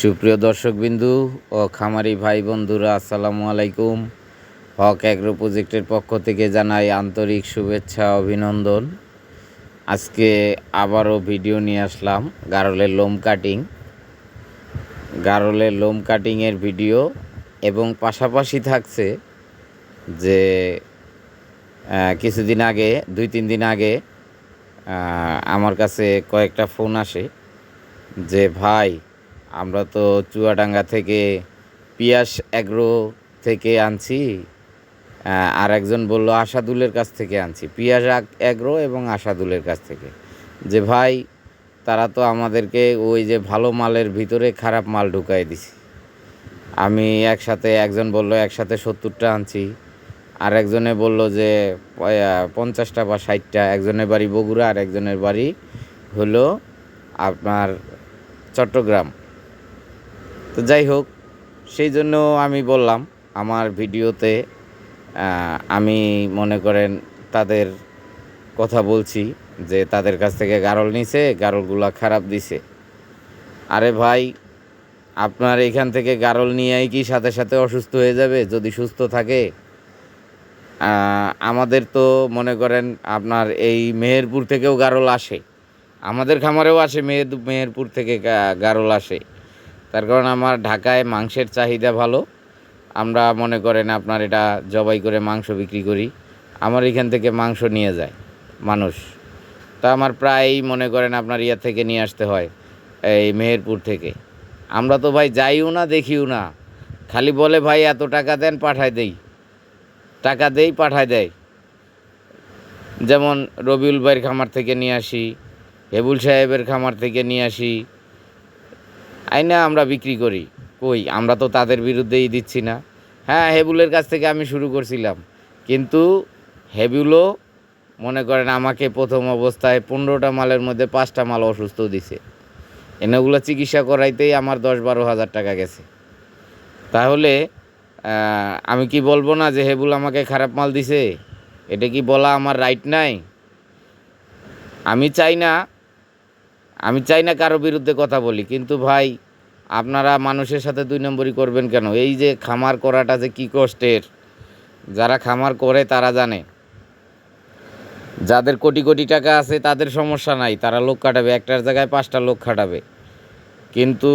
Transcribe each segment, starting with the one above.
সুপ্রিয় দর্শকবিন্দু ও খামারি ভাই বন্ধুরা, আসসালামু আলাইকুম। হক অ্যাগ্রো প্রজেক্টের পক্ষ থেকে জানাই আন্তরিক শুভেচ্ছা, অভিনন্দন। আজকে আবারও ভিডিও নিয়ে আসলাম গারলের লোম কাটিং। গারলের লোম কাটিংয়ের ভিডিও এবং পাশাপাশি থাকছে যে কিছুদিন আগে, দুই তিন দিন আগে আমার কাছে কয়েকটা ফোন আসে যে, ভাই আমরা তো চুয়াডাঙ্গা থেকে পিয়াস অ্যাগ্রো থেকে আনছি আর একজন বলল আশাদুলের কাছ থেকে আনছি। পিয়াস অ্যাগ্রো এবং আশাদুলের কাছ থেকে। যে ভাই, তারা তো আমাদেরকে ওই যে ভালো মালের ভিতরে খারাপ মাল ঢুকাই দিছে। আমি একসাথে, একজন বলল একসাথে সত্তরটা আনছি আর একজনে বলল যে পঞ্চাশটা বা ষাটটা। একজনের বাড়ি বগুড়া আর একজনের বাড়ি হলো আপনার চট্টগ্রাম। তো যাই হোক, সেই জন্য আমি বললাম, আমার ভিডিওতে আমি মনে করেন তাদের কথা বলছি, যে তাদের কাছ থেকে গারল নিছে, গারলগুলা খারাপ দিছে। আরে ভাই, আপনার এখান থেকে গারল নিয়েই কি সাথে সাথে অসুস্থ হয়ে যাবে? যদি সুস্থ থাকে আমাদের তো মনে করেন আপনার এই মেহেরপুর থেকেও গারল আসে। আমাদের খামারেও আসে মেহের, মেহেরপুর থেকে গারল আসে। তার কারণ আমার ঢাকায় মাংসের চাহিদা ভালো। আমরা মনে করেন আপনার এটা জবাই করে মাংস বিক্রি করি। আমার এখান থেকে মাংস নিয়ে যায় মানুষ। তা আমার প্রায়ই মনে করেন আপনার ইয়া থেকে নিয়ে আসতে হয়, এই মেহেরপুর থেকে। আমরা তো ভাই যাইও না, দেখিও না। খালি বলে, ভাই, এত টাকা দেন, পাঠায় দেই। টাকা দেই, পাঠায় দেয়। যেমন রবিউল ভাইয়ের খামার থেকে নিয়ে আসি, হেবুল সাহেবের খামার থেকে নিয়ে আসি আইনা আমরা বিক্রি করি। কই? আমরা তো তাদের বিরুদ্ধেই দিচ্ছি না। হ্যাঁ হেবুলের কাছ থেকে আমি শুরু করছিলাম। কিন্তু হেবুলও মনে করেন আমাকে প্রথম অবস্থায় পনেরোটা মালের মধ্যে পাঁচটা মাল অসুস্থ দিছে। এনেগুলো চিকিৎসা করাইতেই আমার দশ বারো হাজার টাকা গেছে। তাহলে আমি কি বলব না যে হেবুল আমাকে খারাপ মাল দিছে? এটা কি বলা আমার রাইট নাই? আমি চাই না আমি চাই না কারও বিরুদ্ধে কথা বলি, কিন্তু ভাই, আপনারা মানুষের সাথে দুই নম্বরই করবেন কেন? এই যে খামার করাটা যে কী কষ্টের, যারা খামার করে তারা জানে। যাদের কোটি কোটি টাকা আছে তাদের সমস্যা নাই, তারা লোক খাটাবে একটার জায়গায় পাঁচটা লোক খাটাবে। কিন্তু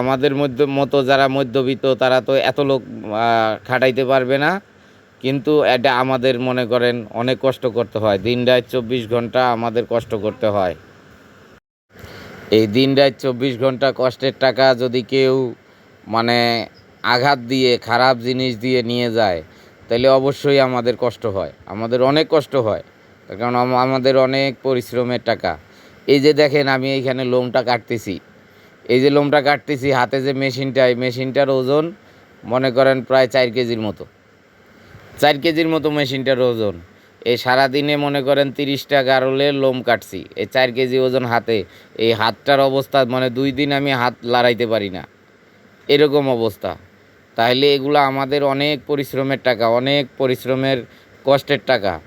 আমাদের মধ্য মতো যারা মধ্যবিত্ত, তারা তো এত লোক খাটাইতে পারবে না। কিন্তু এটা আমাদের মনে করেন অনেক কষ্ট করতে হয়। দিন রাত চব্বিশ ঘণ্টা আমাদের কষ্ট করতে হয়। এই দিন রাত চব্বিশ ঘণ্টা কষ্টের টাকা যদি কেউ মানে আঘাত দিয়ে, খারাপ জিনিস দিয়ে নিয়ে যায়, তাহলে অবশ্যই আমাদের কষ্ট হয়। আমাদের অনেক কষ্ট হয় কারণ আমাদের অনেক পরিশ্রমের টাকা। এই যে দেখেন, আমি এইখানে লোমটা কাটতেছি। এই যে লোমটা কাটতেছি, হাতে যে মেশিনটা, এই মেশিনটার ওজন, মনে করেন প্রায় চার কেজির মতো। চার কেজির মতো মেশিনটার ওজন। এই সারাদিনে মনে করেন তিরিশটা গারলের লোম কাটছি। এই চার কেজি ওজন হাতে। এই হাতটার অবস্থা মানে দুই দিন আমি হাত লড়াইতে পারি না। এরকম অবস্থা। তাহলে এগুলো আমাদের অনেক পরিশ্রমের টাকা, অনেক পরিশ্রমের কষ্টের টাকা।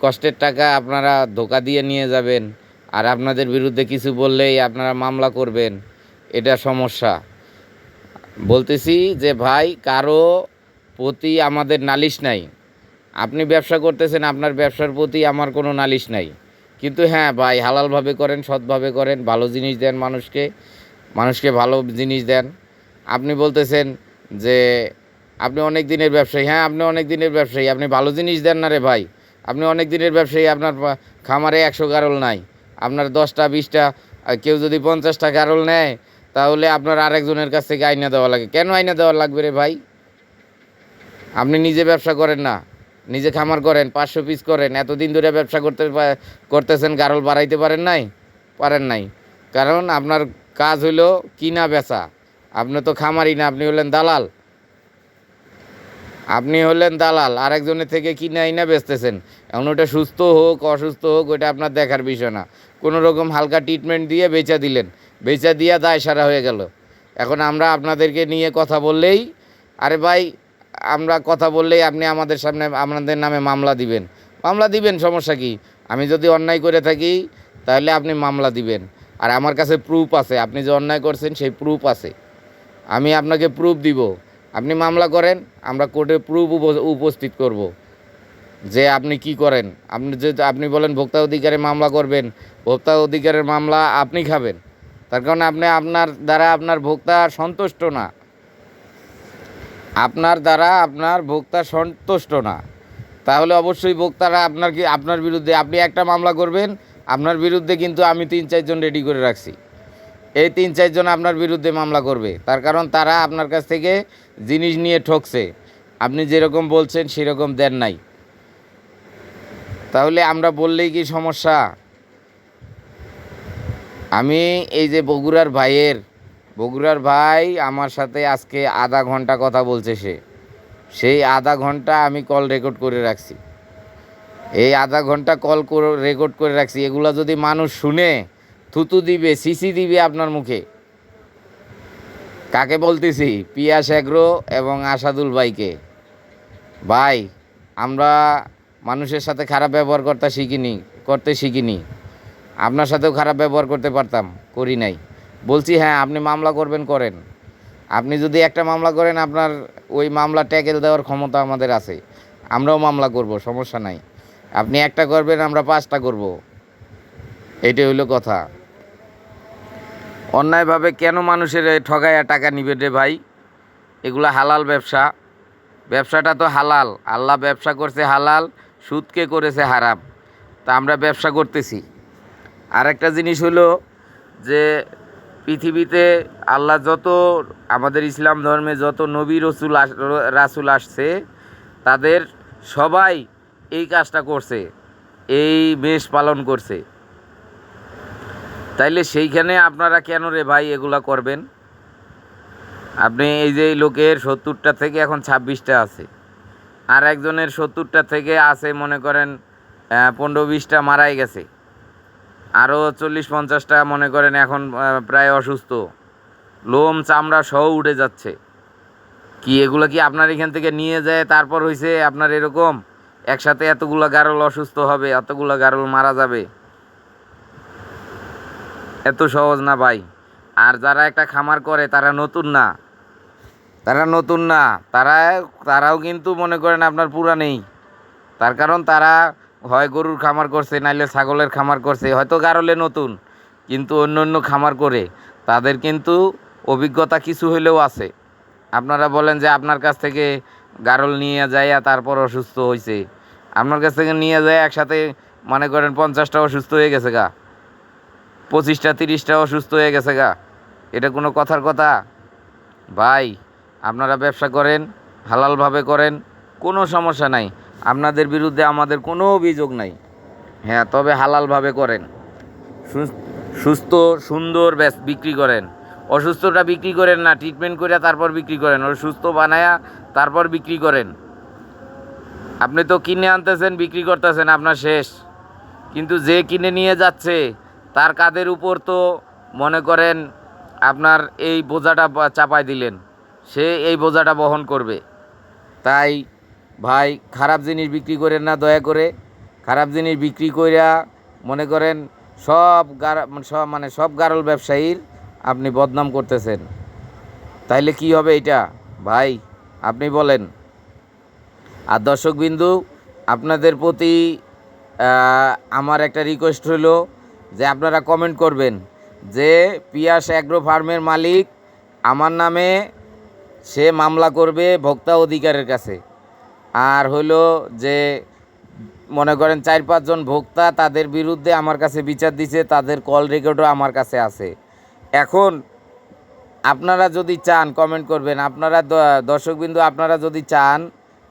কষ্টের টাকা আপনারা ধোকা দিয়ে নিয়ে যাবেন। আর আপনাদের বিরুদ্ধে কিছু বললেই আপনারা মামলা করবেন। এটা সমস্যা। বলতেছি যে ভাই, কারও প্রতি আমাদের নালিশ নাই। আপনি ব্যবসা করতেছেন, আপনার ব্যবসার প্রতি আমার কোনো নালিশ নাই। কিন্তু হ্যাঁ ভাই, হালালভাবে করেন, সৎভাবে করেন, ভালো জিনিস দেন মানুষকে মানুষকে ভালো জিনিস দেন। আপনি বলতেছেন যে আপনি অনেক দিনের ব্যবসায়ী। হ্যাঁ আপনি অনেক দিনের ব্যবসায়ী। আপনি ভালো জিনিস দেন না রে ভাই। আপনি অনেক দিনের ব্যবসায়ী, আপনার খামারে একশো গারল নাই। আপনার দশটা, বিশটা কেউ যদি পঞ্চাশটা গারল নেয়, তাহলে আপনার আরেকজনের কাছ থেকে আইনা দেওয়া লাগে। কেন আইনা দেওয়া লাগবে রে ভাই? আপনি নিজে ব্যবসা করেন না। নিজে খামার করেন, পাঁচশো পিস করেন, এতদিন ধরে ব্যবসা করতে করতেছেন, গারল বাড়াইতে পারেন নাই? পারেন নাই। কারণ আপনার কাজ হইল কিনা বেচা। আপনি তো খামারি না, আপনি হলেন দালাল। আপনি হলেন দালাল, আরেকজনের থেকে কিনে আইনা বেচতেছেন। এখন ওটা সুস্থ হোক, অসুস্থ হোক ওটা আপনার দেখার বিষয় না। কোনো রকম হালকা ট্রিটমেন্ট দিয়ে বেচা দিলেন। বেচা দিয়া দায় সারা হয়ে গেল। এখন আমরা আপনাদেরকে নিয়ে কথা বললেই, আরে ভাই আমরা কথা বললেই আপনি আমাদের সামনে আপনাদের নামে মামলা দিবেন। মামলা দিবেন, সমস্যা কি? আমি যদি অন্যায় করে থাকি, তাহলে আপনি মামলা দিবেন। আর আমার কাছে প্রুফ আছে। আপনি যে অন্যায় করছেন, সেই প্রুফ আছে। আমি আপনাকে প্রুফ দিব। আপনি মামলা করেন, আমরা কোর্টে প্রুফ উপস্থিত করব। যে আপনি কি করেন? আপনি যে, আপনি বলেন ভোক্তা অধিকারে মামলা করবেন। ভোক্তা অধিকারের মামলা আপনি খাবেন। তার কারণে আপনি আপনার দ্বারা আপনার ভোক্তা সন্তুষ্ট না। আপনার দ্বারা আপনার ভোক্তা সন্তুষ্ট না। তাহলে অবশ্যই ভোক্তারা আপনার কি আপনার বিরুদ্ধে আপনি একটা মামলা করবেন, আপনার বিরুদ্ধে কিন্তু আমি তিন চারজন রেডি করে রাখছি। এই তিন চারজন আপনার বিরুদ্ধে মামলা করবে। তার কারণ তারা আপনার কাছ থেকে জিনিস নিয়ে ঠকছে। আপনি যেরকম বলছেন সেরকম দেন নাই। তাহলে আমরা বললেই কি সমস্যা? আমি এই যে বগুড়ার ভাইয়ের বগুড়ার ভাই আমার সাথে আজকে আধা ঘণ্টা কথা বলছে সে। সেই আধা ঘণ্টা আমি কল রেকর্ড করে রাখছি। এই আধা ঘণ্টা কল রেকর্ড করে রাখছি। এগুলো যদি মানুষ শুনে, থুতু দিবে, সিসি দিবে আপনার মুখে। কাকে বলতেছি? পিয়াস এগ্রো এবং আসাদুল ভাইকে। ভাই, আমরা মানুষের সাথে খারাপ ব্যবহার করতে শিখিনি করতে শিখিনি। আপনার সাথেও খারাপ ব্যবহার করতে পারতাম, করি নাই। বলছি হ্যাঁ আপনি মামলা করবেন, করেন। আপনি যদি একটা মামলা করেন, আপনার ওই মামলা ট্যাকেল দেওয়ার ক্ষমতা আমাদের আছে। আমরাও মামলা করব, সমস্যা নাই। আপনি একটা করবেন, আমরা পাঁচটা করব। এইটাই হইল কথা। অন্যায়ভাবে কেন মানুষের এই ঠগাইয়া টাকা নিবে রে ভাই? এগুলো হালাল ব্যবসা। ব্যবসাটা তো হালাল। আল্লাহ ব্যবসা করছে হালাল, সুদকে করেছে হারাম। তা আমরা ব্যবসা করতেছি। আর একটা জিনিস হলো যে পৃথিবীতে আল্লাহ যত, আমাদের ইসলাম ধর্মে যত নবী রসুল রাসুল আসছে, তাদের সবাই এই কাজটা করছে, এই মেষ পালন করছে। তাইলে সেইখানে আপনারা কেন রে ভাই এগুলা করবেন? আপনি এই যে লোকের সত্তরটা থেকে এখন ছাব্বিশটা আছে, আর একজনের সত্তরটা থেকে আছে মনে করেন পনেরো বিশটা মারাই গেছে। আরও চল্লিশ পঞ্চাশটা মনে করেন এখন প্রায় অসুস্থ। লোম, চামড়া সহ উঠে যাচ্ছে। কি এগুলো কি আপনার এখান থেকে নিয়ে যায়, তারপর হয়েছে আপনার এরকম? একসাথে এতগুলো গারল অসুস্থ হবে, এতগুলো গারল মারা যাবে। এত সহজ না ভাই। আর যারা একটা খামার করে, তারা নতুন না। তারা নতুন না। তারা, তারাও কিন্তু মনে করেন আপনার পুরা নেই তার কারণ তারা হয় গরুর খামার করছে, নাইলে ছাগলের খামার করছে, হয়তো গারলে নতুন, কিন্তু অন্য অন্য খামার করে, তাদের কিন্তু অভিজ্ঞতা কিছু হইলেও আছে। আপনারা বলেন যে আপনার কাছ থেকে গারল নিয়ে যাইয়া তারপর অসুস্থ হয়েছে আপনার কাছ থেকে নিয়ে যায় একসাথে, মনে করেন পঞ্চাশটা অসুস্থ হয়ে গেছে গা। পঁচিশটা, তিরিশটা অসুস্থ হয়ে গেছে গা। এটা কোনো কথার কথা? ভাই, আপনারা ব্যবসা করেন, হালালভাবে করেন, কোনো সমস্যা নাই। আপনাদের বিরুদ্ধে আমাদের কোনো অভিযোগ নাই। হ্যাঁ তবে হালালভাবে করেন। সুস্থ, সুন্দর ব্যাস বিক্রি করেন। অসুস্থটা বিক্রি করেন না ট্রিটমেন্ট করে তারপর বিক্রি করেন। ওর সুস্থ বানায়া তারপর বিক্রি করেন। আপনি তো কিনে আনতেছেন, বিক্রি করতেছেন, আপনার শেষ। কিন্তু যে কিনে নিয়ে যাচ্ছে, তার কাদের উপর তো মনে করেন আপনার এই বোঝাটা চাপায় দিলেন। সে এই বোঝাটা বহন করবে। তাই ভাই, খারাপ জিনিস বিক্রি করেন না, দয়া করে। খারাপ জিনিস বিক্রি কইরা, মনে করেন, সব মানে সব মানে সব গারল ব্যবসায়ীর আপনি বদনাম করতেছেন। তাইলে কি হবে এটা? ভাই, আপনি বলেন। আর দর্শকবিন্দু, আপনাদের প্রতি আমার একটা রিকোয়েস্ট হলো যে আপনারা কমেন্ট করবেন যে পিয়াস অ্যাগ্রো ফার্মের মালিক আমার নামে সে মামলা করবে ভোক্তা অধিকারের কাছে। আর হলো যে মনে করেন চার পাঁচজন ভোক্তা তাদের বিরুদ্ধে আমার কাছে বিচার দিছে, তাদের কল রেকর্ডও আমার কাছে আছে। এখন আপনারা যদি চান কমেন্ট করবেন, আপনারা দর্শকবিন্দু আপনারা যদি চান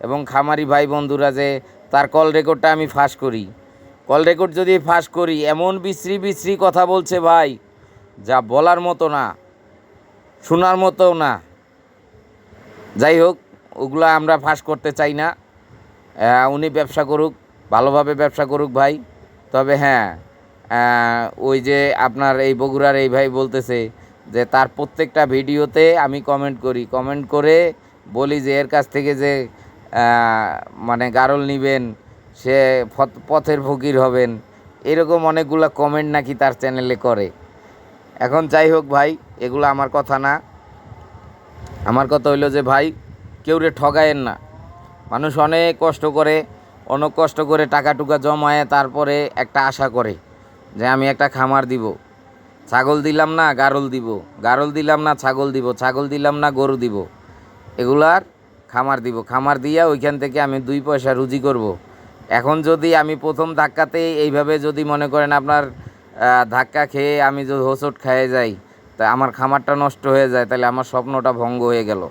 এবং খামারি ভাই বন্ধুরা যে তার কল রেকর্ডটা আমি ফাঁস করি। কল রেকর্ড যদি ফাঁস করি, এমন বিশ্রী বিশ্রী কথা বলছে ভাই, যা বলার মতো না, শোনার মতো না। যাই হোক ওগুলো আমরা ফাঁস করতে চাই না। উনি ব্যবসা করুক, ভালোভাবে ব্যবসা করুক ভাই। তবে হ্যাঁ ওই যে আপনার এই বগুড়ার এই ভাই বলতেছে যে তার প্রত্যেকটা ভিডিওতে আমি কমেন্ট করি। কমেন্ট করে বলি যে এর কাছ থেকে যে মানে গারল নিবেন, সে পথের ফকির হবেন, এরকম অনেকগুলো কমেন্ট নাকি তার চ্যানেলে করে। এখন যাই হোক ভাই, এগুলো আমার কথা না। আমার কথা হইল যে ভাই কেউ রে ঠগায়েন না। মানুষ অনেক কষ্ট করে, অনেক কষ্ট করে টাকা টুকা জমায় তারপরে একটা আশা করে যে আমি একটা খামার দিব। ছাগল দিলাম না, গারল দিব। গারল দিলাম না, ছাগল দিব। ছাগল দিলাম না, গরু দিব। এগুলার খামার দিব। খামার দিয়া ওইখান থেকে আমি দুই পয়সা রুজি করব। এখন যদি আমি প্রথম ধাক্কাতে এইভাবে যদি মনে করেন আপনার ধাক্কা খেয়ে আমি যদি হোঁচট খেয়ে যাই, তা আমার খামারটা নষ্ট হয়ে যায়, তাহলে আমার স্বপ্নটা ভঙ্গ হয়ে গেল।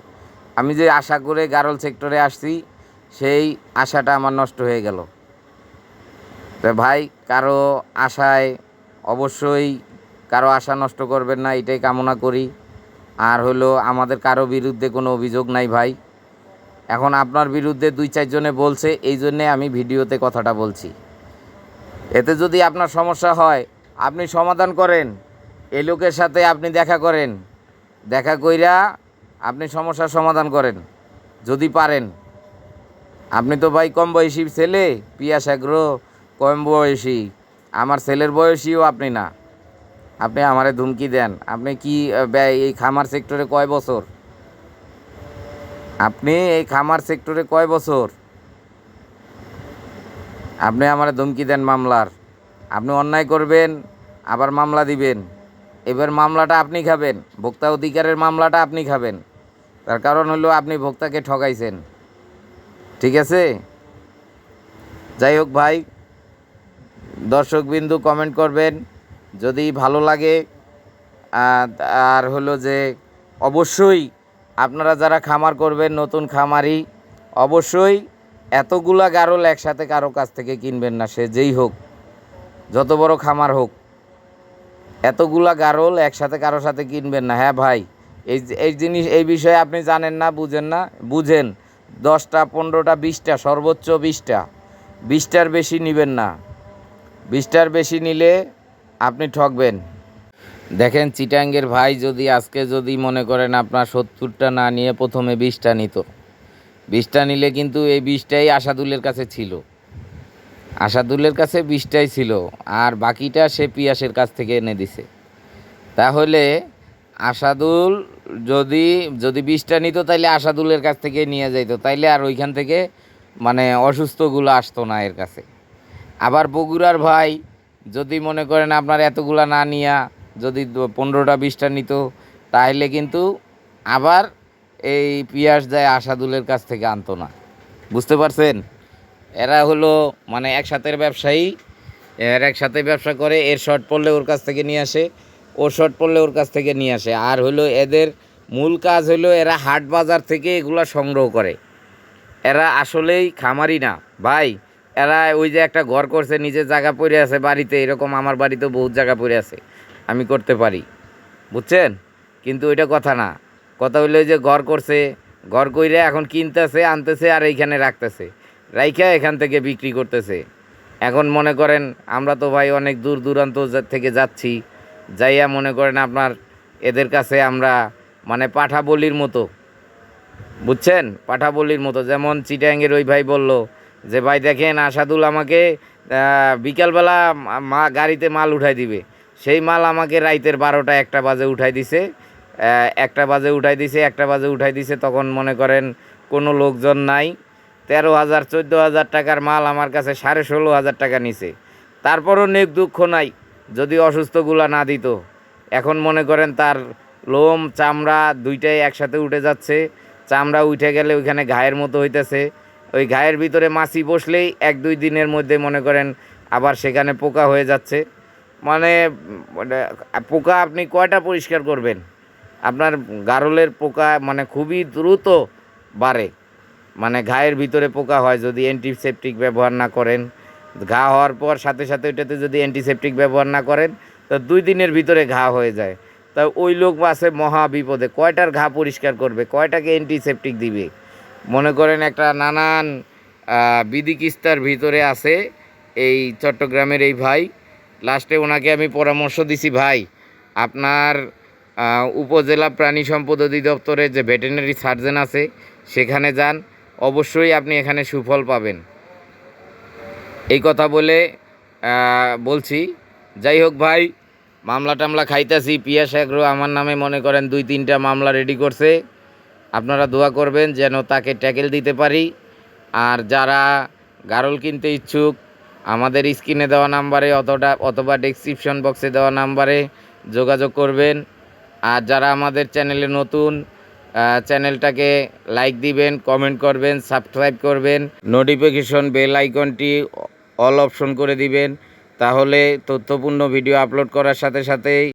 আমি যে আশা করে গারল সেক্টরে আসছি, সেই আশাটা আমার নষ্ট হয়ে গেল। তো ভাই, কারও আশায় অবশ্যই কারও আশা নষ্ট করবেন না, এটাই কামনা করি। আর হলো আমাদের কারও বিরুদ্ধে কোনো অভিযোগ নাই ভাই। এখন আপনার বিরুদ্ধে দুই চারজনে বলছে, এই জন্যে আমি ভিডিওতে কথাটা বলছি। এতে যদি আপনার সমস্যা হয়, আপনি সমাধান করেন এই লোকের সাথে আপনি দেখা করেন। দেখা কইরা আপনি সমস্যার সমাধান করেন, যদি পারেন। আপনি তো ভাই কম বয়সী ছেলে পিয়াস আগ্রহ কম বয়সী। আমার ছেলের বয়সীও আপনি না। আপনি আমারে ধুমকি দেন। আপনি কি এই খামার সেক্টরে কয় বছর? আপনি এই খামার সেক্টরে কয় বছর? আপনি আমার ধমকি দেন মামলার। আপনি অন্যায় করবেন, আবার মামলা দিবেন। এবার মামলাটা আপনি খাবেন, ভোক্তা অধিকারের মামলাটা আপনি খাবেন। তার কারণ হলো আপনি ভোক্তাকে ঠকাইছেন। ঠিক আছে? যাই হোক ভাই, দর্শকবিন্দু কমেন্ট করবেন, যদি ভালো লাগে আর হলো যে অবশ্যই আপনারা যারা খামার করবেন, নতুন খামারি, অবশ্যই এতগুলা গারল একসাথে কারও কাছ থেকে কিনবেন না, সে যেই হোক, যত বড় খামার হোক, এতগুলা গারল একসাথে কারও সাথে কিনবেন না। হ্যাঁ ভাই এই এই জিনিস, এই বিষয়ে আপনি জানেন না, বুঝেন না, বুঝেন। দশটা, পনেরোটা, বিশটা, সর্বোচ্চ বিশটা। বিশটার বেশি নেবেন না। বিশটার বেশি নিলে আপনি ঠকবেন। দেখেন, চিটাঙ্গের ভাই যদি আজকে যদি মনে করেন আপনার সত্তরটা না নিয়ে প্রথমে বিশটা নিত। বিশটা নিলে কিন্তু এই বিশটাই আশাদুলের কাছে ছিল। আশাদুলের কাছে বিশটাই ছিল, আর বাকিটা সে পিয়াসের কাছ থেকে এনে দিছে। তাহলে আশাদুল যদি যদি বিশটা নিত তাইলে আশাদুলের কাছ থেকে নিয়ে যাইতো। তাইলে আর ওইখান থেকে মানে অসুস্থগুলো আসতো না এর কাছে। আবার বগুড়ার ভাই, যদি মনে করেন আপনার এতগুলা না নিয়া, যদি পনেরোটা বিশটা নিত তাহলে কিন্তু আবার এই পিয়াস যায় আশাদুলের কাছ থেকে আনতো না। বুঝতে পারছেন? এরা হলো মানে একসাথের ব্যবসায়ী, এর একসাথে ব্যবসা করে, এর শর্ট পড়লে ওর কাছ থেকে নিয়ে আসে। ওর শর্ট পড়লে ওর কাছ থেকে নিয়ে আসে। আর হলো এদের মূল কাজ হলো এরা হাট বাজার থেকে এগুলা সংগ্রহ করে। এরা আসলেই খামারি না। ভাই, এরা ওই যে একটা ঘর করছে, নিজের জায়গা পড়ে আছে বাড়িতে, এরকম আমার বাড়িতেও বহুত জায়গা পড়ে আছে। আমি করতে পারি। বুঝছেন? কিন্তু ওইটা কথা না। কথা হইল যে ঘর করছে, ঘর কইরে এখন কিনতেছে, আনতেছে আর এইখানে রাখতেছে। রাইখা এখান থেকে বিক্রি করতেছে। এখন মনে করেন, আমরা তো ভাই অনেক দূর দূরান্ত থেকে যাচ্ছি। যাইয়া মনে করেন আপনার এদের কাছে আমরা মানে পাঠা বলির মতো। বুঝছেন? পাঠা বলির মতো। যেমন চিটাঙ্গের ওই ভাই বলল যে, ভাই দেখেন আসাদুল আমাকে বিকালবেলা মা- গাড়িতে মাল উঠাই দিবে। সেই মাল আমাকে রাইতের বারোটা একটা বাজে উঠাই দিছে। একটা বাজে উঠাই দিছে, একটা বাজে উঠাই দিছে। তখন মনে করেন কোনো লোকজন নাই। তেরো হাজার, চোদ্দ হাজার টাকার মাল আমার কাছে সাড়ে ষোলো হাজার টাকা নিছে। তারপরও নেক দুঃখ নাই। যদি অসুস্থগুলা না দিত। এখন মনে করেন তার লোম, চামড়া দুইটাই একসাথে উঠে যাচ্ছে। চামড়া উঠে গেলে ওইখানে ঘায়ের মতো হইতেছে। ওই ঘায়ের ভিতরে মাছি বসলেই এক দুই দিনের মধ্যে মনে করেন আবার সেখানে পোকা হয়ে যাচ্ছে। মানে মানে পোকা আপনি কয়টা পরিষ্কার করবেন? আপনার গারলের পোকা মানে খুবই দ্রুত বাড়ে। মানে ঘায়ের ভিতরে পোকা হয় যদি অ্যান্টিসেপটিক ব্যবহার না করেন। ঘা হওয়ার পর সাথে সাথে ওইটাতে যদি অ্যান্টিসেপটিক ব্যবহার না করেন, তো দুই দিনের ভিতরে ঘা হয়ে যায়। তা ওই লোক আছে মহা বিপদে, কয়টার ঘা পরিষ্কার করবে, কয়টাকে অ্যান্টিসেপটিক দিবে? মনে করেন একটা নানান বিধিকিস্তার ভিতরে আছে এই চট্টগ্রামের এই ভাই। লাস্টে ওনাকে আমি পরামর্শ দিছি, ভাই, আপনার উপজেলা প্রাণী সম্পদ অধিদপ্তরে যে ভেটেরিনারি সার্জন আছে, সেখানে যান। অবশ্যই আপনি এখানে সুফল পাবেন। এই কথা বলে বলছি, যাই হোক ভাই, মামলা টামলা খাইতাছি, পিয়াস এগ্রো আমার নামে মনে করেন দুই তিনটা মামলা রেডি করছে। আপনারা দোয়া করবেন যেন তাকে ট্যাকেল দিতে পারি। আর যারা গারল কিনতে ইচ্ছুক, আমাদের স্ক্রিনে দেওয়া নাম্বারে অতটা, অথবা ডেসক্রিপশন বক্সে দেওয়া নাম্বারে যোগাযোগ করবেন। আর যারা আমাদের চ্যানেলে নতুন চ্যানেলটাকে লাইক দিবেন কমেন্ট করবেন সাবস্ক্রাইব করবেন। নোটিফিকেশন বেল আইকনটি অল অপশন করে দিবেন। তাহলে তথ্যপূর্ণ ভিডিও আপলোড করার সাথে সাথেই